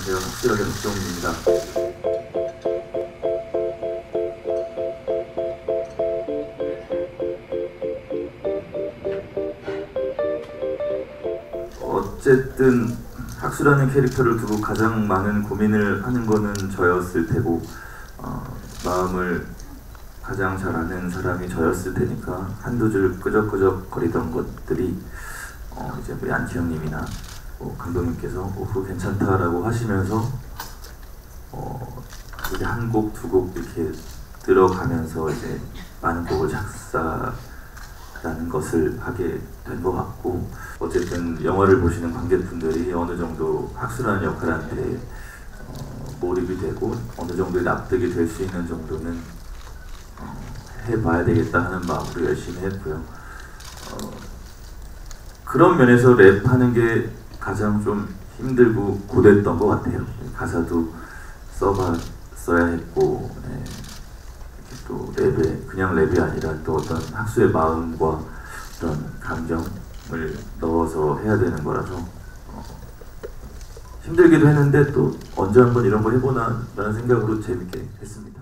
안녕하세요. 학수역의 박정민입니다. 어쨌든 학수라는 캐릭터를 두고 가장 많은 고민을 하는 거는 저였을 테고 어, 마음을 가장 잘 아는 사람이 저였을 테니까 한두 줄 끄적끄적 거리던 것들이 어, 이제 뭐 얀치 형님이나 뭐 감독님께서 어, 그거 괜찮다라고 하시면서 어, 이제 한곡 두 곡 이렇게 들어가면서 이제 많은 곡을 작사라는 것을 하게 된 것 같고 어쨌든 영화를 보시는 관객분들이 어느 정도 학수라는 역할한테 어, 몰입이 되고 어느 정도의 납득이 될 수 있는 정도는 어, 해봐야 되겠다 하는 마음으로 열심히 했고요. 어, 그런 면에서 랩하는 게 가장 좀 힘들고 고됐던 것 같아요. 가사도 써봤어야 했고 네. 또 랩에 그냥 랩이 아니라 또 어떤 학수의 마음과 그런 감정을 넣어서 해야 되는 거라서 어, 힘들기도 했는데 또 언제 한번 이런 거 해보나 라는 생각으로 재밌게 했습니다.